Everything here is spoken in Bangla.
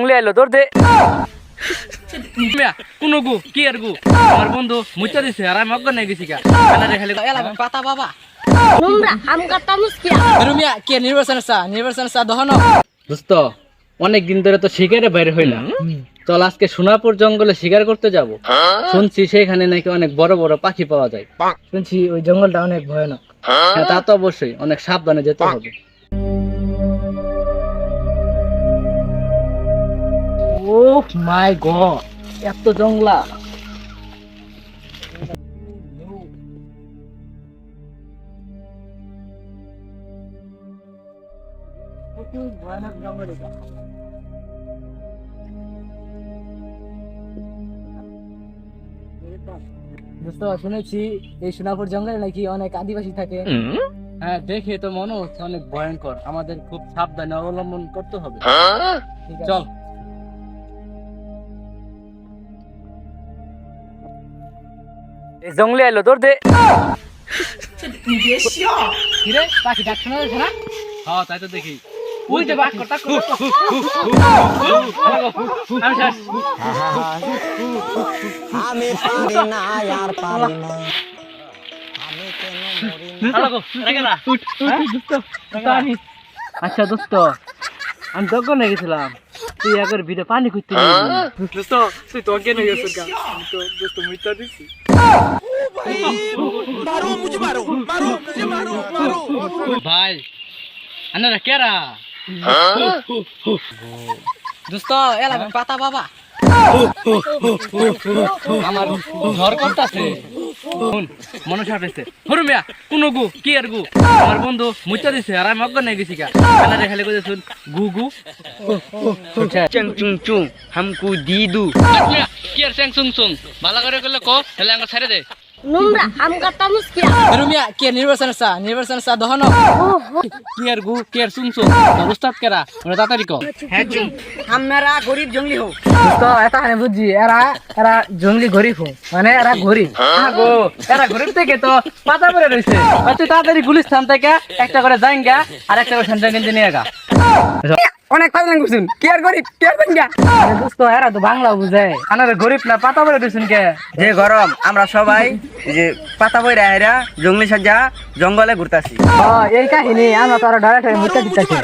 জঙ্গলে আইলো তোর দে। মিয়া, কোন গু কি আর গু? আমার বন্ধু মুচা দিছে আর আমি অজ্ঞান হয়ে গেছি গা। কানারে খালি এলাকা পাতা বাবা। am kata muskia. রুমিয়া কে নির্বাচন চা নির্বাচন চা দহন। দোস্ত অনেক দিন ধরে তো শিকারে বাইরে হইলাম। চল আজকে সোনাপুর জঙ্গলে শিকার করতে যাব। শুনছি সেখানে নাকি অনেক বড় বড় পাখি পাওয়া যায়। শুনছি ওই জঙ্গলটা অনেক ভয়ানক। হ্যাঁ তা তো অবশ্যই অনেক সাবধানে যেতে হবে। মাই গড এত জংলা। ভয়ানক জঙ্গল এটা দোস্ত শুনেছি এই সোনাপুর জঙ্গলে নাকি অনেক আদিবাসী থাকে। হ্যাঁ দেখে তো মনে হচ্ছে অনেক ভয়ঙ্কর। আমাদের খুব সাবধানে অবলম্বন করতে হবে। চল। জঙ্গলে আইলো তোর দে। কিরে পাখি ডাক শোনা হ্যাঁ তাই তো দেখি। ওই যে বাক করতা আমি পারি না আর পারি না? আচ্ছা দোস্ত আমি দোকান গেছিলাম। তুই একবার ভিড়ে পানি খুঁজতে দোস্ত তুই তো অজ্ঞান হয়ে গেছিস তো দোস্ত মৃত্যু দিচ্ছি ভাই আনারা কেরা দোস্ত এলাকা পাতা বাবা। আমার ঝড় করতেছে। শুন মনে সাপ এসে হরু মিয়া কোন গু কি আর গু? আমার বন্ধু মুচা দিছে আর আমি অজ্ঞান হয়ে গেছি কা খেলে করে শুন গু গু। চং চুং চুং হামকু দি দু কি আর চং চুং চুং? ভালো করে করলে কো তাহলে আমার ছেড়ে দে। Numbra, am kata muskia. Rumiya কে নির্বাচন চা নির্বাচন চা দহন কি আর গু কি আর চুং চুং উস্তাদ কেরা? ওরা তাড়াতাড়ি ক আমরা গরিব জঙ্গলি হোক। তো এটা আমি বুঝছি এরা এরা জঙ্গলি গরিব হোক। মানে এরা গরিব। আগো এরা গরিব থেকে তো পাতা পরে রইছে। তুই তাড়াতাড়ি গুলিস্তান থেকে একটা করে যাইঙ্গা আর একটা করে সেন্টার কিনতে নিয়ে গা। অনেক ফাইলাম করছুন। কে আর গরিব কে আর জঙ্গা আরে দোস্ত এরা তো বাংলা বুঝে। আনারে গরিব না পাতা বলে রইছেন কে? যে গরম আমরা সবাই যে পাতা বইরা এরা জঙ্গলি সাজা জঙ্গলে ঘুরতাছি। এই কাহিনী আমরা তো আর ডাইরেক্ট মুখে দিতেছি।